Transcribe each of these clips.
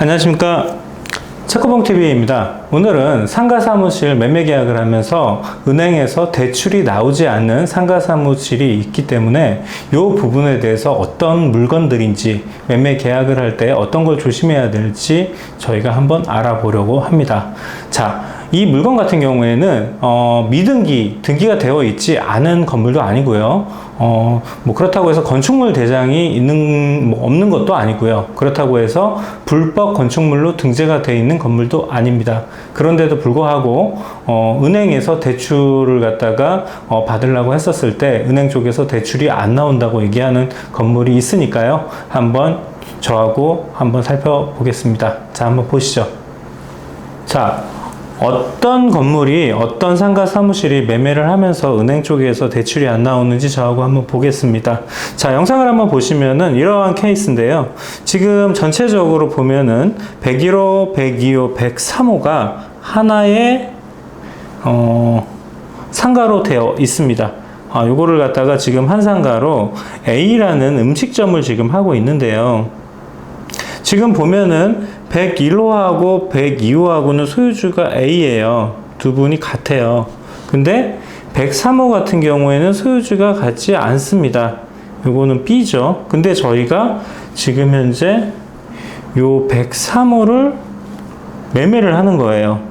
안녕하십니까. 체코봉TV입니다. 오늘은 상가사무실 매매 계약을 하면서 은행에서 대출이 나오지 않는 상가사무실이 있기 때문에 이 부분에 대해서 어떤 물건들인지 매매 계약을 할 때 어떤 걸 조심해야 될지 저희가 한번 알아보려고 합니다. 자, 이 물건 같은 경우에는 어, 미등기, 등기가 되어 있지 않은 건물도 아니고요. 어, 뭐 그렇다고 해서 건축물 대장이 있는 뭐 없는 것도 아니고요. 그렇다고 해서 불법 건축물로 등재가 되어 있는 건물도 아닙니다. 그런데도 불구하고 어, 은행에서 대출을 갖다가 어, 받으려고 했었을 때 은행 쪽에서 대출이 안 나온다고 얘기하는 건물이 있으니까요. 한번 저하고 한번 살펴보겠습니다. 자, 한번 보시죠. 자, 어떤 건물이 어떤 상가 사무실이 매매를 하면서 은행 쪽에서 대출이 안 나오는지 저하고 한번 보겠습니다. 자, 영상을 한번 보시면은 이러한 케이스인데요. 지금 전체적으로 보면은 101호, 102호, 103호가 하나의 어, 상가로 되어 있습니다. 아, 요거를 갖다가 지금 한 상가로 A라는 음식점을 지금 하고 있는데요. 지금 보면은 101호하고 102호하고는 소유주가 A예요. 두 분이 같아요. 근데 103호 같은 경우에는 소유주가 같지 않습니다. 요거는 B죠. 근데 저희가 지금 현재 요 103호를 매매를 하는 거예요.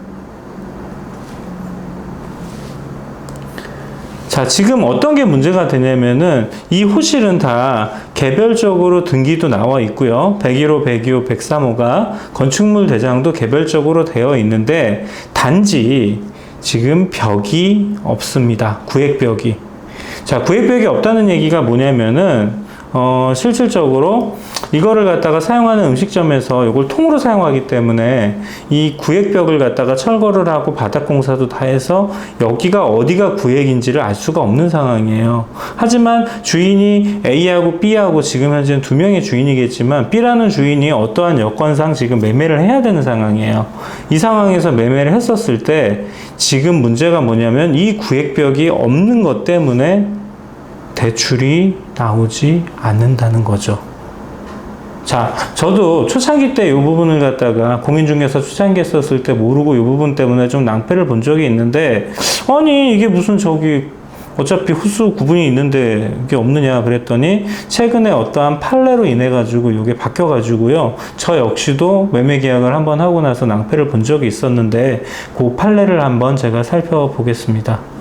자, 지금 어떤 게 문제가 되냐면은 이 호실은 다 개별적으로 등기도 나와 있고요. 101호, 102호, 103호가 건축물 대장도 개별적으로 되어 있는데 단지 지금 벽이 없습니다. 구획벽이. 자, 구획벽이 없다는 얘기가 뭐냐면은 어, 실질적으로 이거를 갖다가 사용하는 음식점에서 이걸 통으로 사용하기 때문에 이 구획벽을 갖다가 철거를 하고 바닥 공사도 다 해서 여기가 어디가 구획인지를 알 수가 없는 상황이에요. 하지만 주인이 A하고 B하고 지금 현재는 두 명의 주인이겠지만 B라는 주인이 어떠한 여건상 지금 매매를 해야 되는 상황이에요. 이 상황에서 매매를 했었을 때 지금 문제가 뭐냐면 이 구획벽이 없는 것 때문에 대출이 나오지 않는다는 거죠. 자, 저도 초창기 때 이 부분을 갖다가 공인중개사 초창기 했었을 때 모르고 이 부분 때문에 좀 낭패를 본 적이 있는데, 아니, 이게 무슨 저기, 어차피 후수 구분이 있는데 이게 없느냐 그랬더니 최근에 어떠한 판례로 인해 가지고 이게 바뀌어 가지고요 저 역시도 매매 계약을 한번 하고 나서 낭패를 본 적이 있었는데 그 판례를 한번 제가 살펴보겠습니다.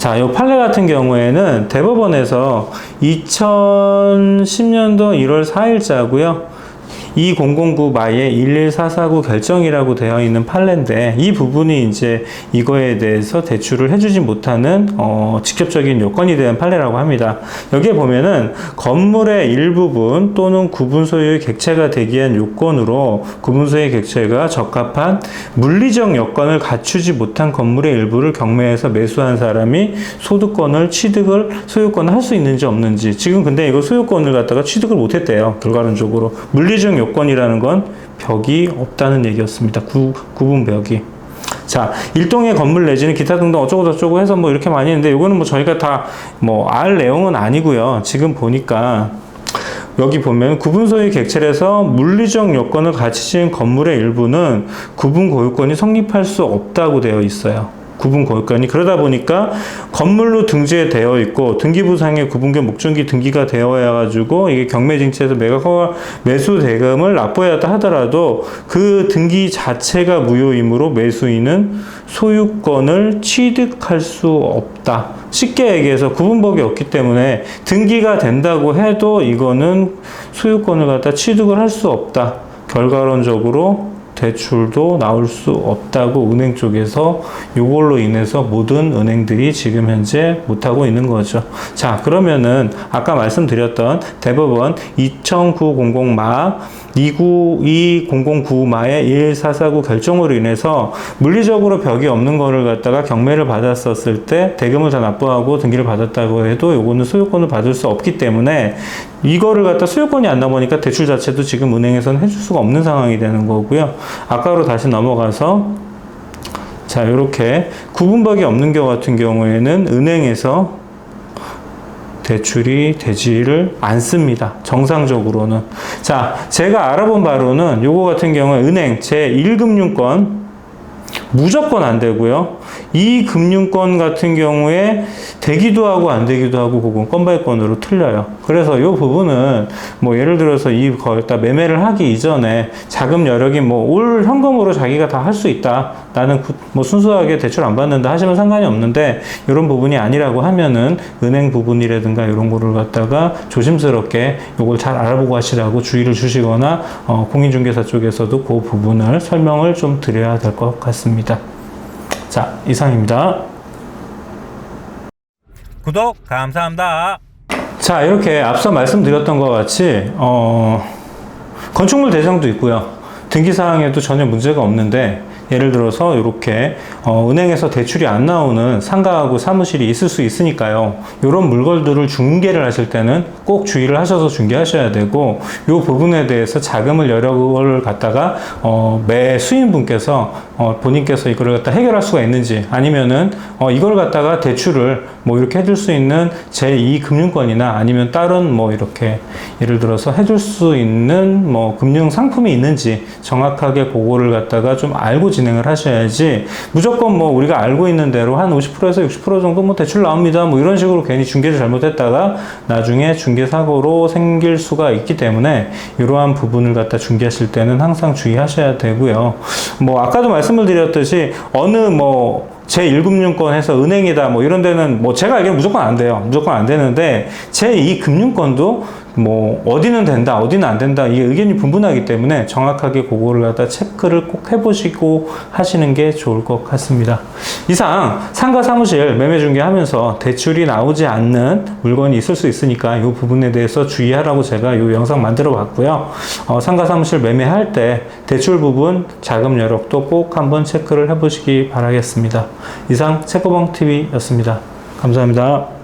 자, 이 판례 같은 경우에는 대법원에서 2010년도 1월 4일자고요. 2009 마의 11449 결정이라고 되어 있는 판례인데 이 부분이 이제 이거에 대해서 대출을 해주지 못하는 어, 직접적인 요건이 대한 판례라고 합니다. 여기에 보면은 건물의 일부분 또는 구분 소유의 객체가 되기 위한 요건으로 구분 소유의 객체가 적합한 물리적 여건을 갖추지 못한 건물의 일부를 경매해서 매수한 사람이 소득권을 취득을 소유권을 할 수 있는지 없는지. 지금 근데 이거 소유권을 갖다가 취득을 못했대요. 결과론적으로. 물리적 요건이라는 건 벽이 없다는 얘기였습니다. 구, 구분 벽이. 자, 일동의 건물 내지는 기타 등등 어쩌고 저쩌고 해서 뭐 이렇게 많이 했는데 이거는 뭐 저희가 다 뭐 알 내용은 아니고요. 지금 보니까 여기 보면 구분 소유 객체에서 물리적 요건을 갖추신 건물의 일부는 구분 고유권이 성립할 수 없다고 되어 있어요. 구분 고유권이 그러다 보니까 건물로 등재되어 있고 등기부상에 구분계 목전기 등기가 되어야 가지고 이게 경매징치에서 매각 매수 대금을 납부해야 하더라도 그 등기 자체가 무효이므로 매수인은 소유권을 취득할 수 없다. 쉽게 얘기해서 구분법이 없기 때문에 등기가 된다고 해도 이거는 소유권을 갖다 취득을 할 수 없다. 결과론적으로 대출도 나올 수 없다고 은행 쪽에서 이걸로 인해서 모든 은행들이 지금 현재 못하고 있는 거죠. 자, 그러면은 아까 말씀드렸던 대법원 200900마 2920095마의 1449 결정으로 인해서 물리적으로 벽이 없는 거를 갖다가 경매를 받았었을 때 대금을 다 납부하고 등기를 받았다고 해도 요거는 소유권을 받을 수 없기 때문에 이거를 갖다 소유권이 안 나오니까 대출 자체도 지금 은행에서는 해줄 수가 없는 상황이 되는 거고요. 아까로 다시 넘어가서 자, 이렇게 구분박이 없는 경우 같은 경우에는 은행에서 대출이 되지를 않습니다. 정상적으로는. 자, 제가 알아본 바로는 요거 같은 경우에 은행 제1금융권 무조건 안 되고요. 이 금융권 같은 경우에 되기도 하고 안 되기도 하고 그건 건 바이 건으로 틀려요. 그래서 이 부분은 뭐 예를 들어서 이 거기다 매매를 하기 이전에 자금 여력이 뭐 올 현금으로 자기가 다 할 수 있다. 나는 구- 뭐 순수하게 대출 안 받는다 하시면 상관이 없는데 이런 부분이 아니라고 하면은 은행 부분이라든가 이런 거를 갖다가 조심스럽게 이걸 잘 알아보고 하시라고 주의를 주시거나 어, 공인중개사 쪽에서도 그 부분을 설명을 좀 드려야 될 것 같습니다. 자, 이상입니다. 구독 감사합니다. 자, 이렇게 앞서 말씀드렸던 것 같이 어, 건축물 대장도 있고요. 등기 사항에도 전혀 문제가 없는데 예를 들어서 이렇게 어, 은행에서 대출이 안 나오는 상가하고 사무실이 있을 수 있으니까요. 이런 물건들을 중개를 하실 때는 꼭 주의를 하셔서 중개하셔야 되고 이 부분에 대해서 자금을 걸 갖다가 어, 매 수인분께서 어, 본인께서 이거를 갖다 해결할 수가 있는지 아니면은 어, 이걸 갖다가 대출을 뭐 이렇게 해줄 수 있는 제2 금융권이나 아니면 다른 뭐 이렇게 예를 들어서 해줄 수 있는 뭐 금융 상품이 있는지 정확하게 그거를 갖다가 좀 알고 진행을 하셔야지 무조건 뭐 우리가 알고 있는 대로 한 50%에서 60% 정도 뭐 대출 나옵니다 뭐 이런 식으로 괜히 중개를 잘못했다가 나중에 중개 사고로 생길 수가 있기 때문에 이러한 부분을 갖다 중개하실 때는 항상 주의하셔야 되고요 뭐 아까도 말씀을 드렸듯이 어느 뭐 제1금융권 해서 은행이다 뭐 이런 데는 뭐 제가 알기로는 무조건 안 돼요. 무조건 안 되는데 제2금융권도 뭐 어디는 된다 어디는 안 된다 이게 의견이 분분하기 때문에 정확하게 그거를 갖다 체크를 꼭 해보시고 하시는 게 좋을 것 같습니다. 이상 상가 사무실 매매 중개하면서 대출이 나오지 않는 물건이 있을 수 있으니까 이 부분에 대해서 주의하라고 제가 이 영상 만들어 봤고요. 어, 상가 사무실 매매할 때 대출 부분 자금 여력도 꼭 한번 체크를 해보시기 바라겠습니다. 이상 체크봉 TV였습니다. 감사합니다.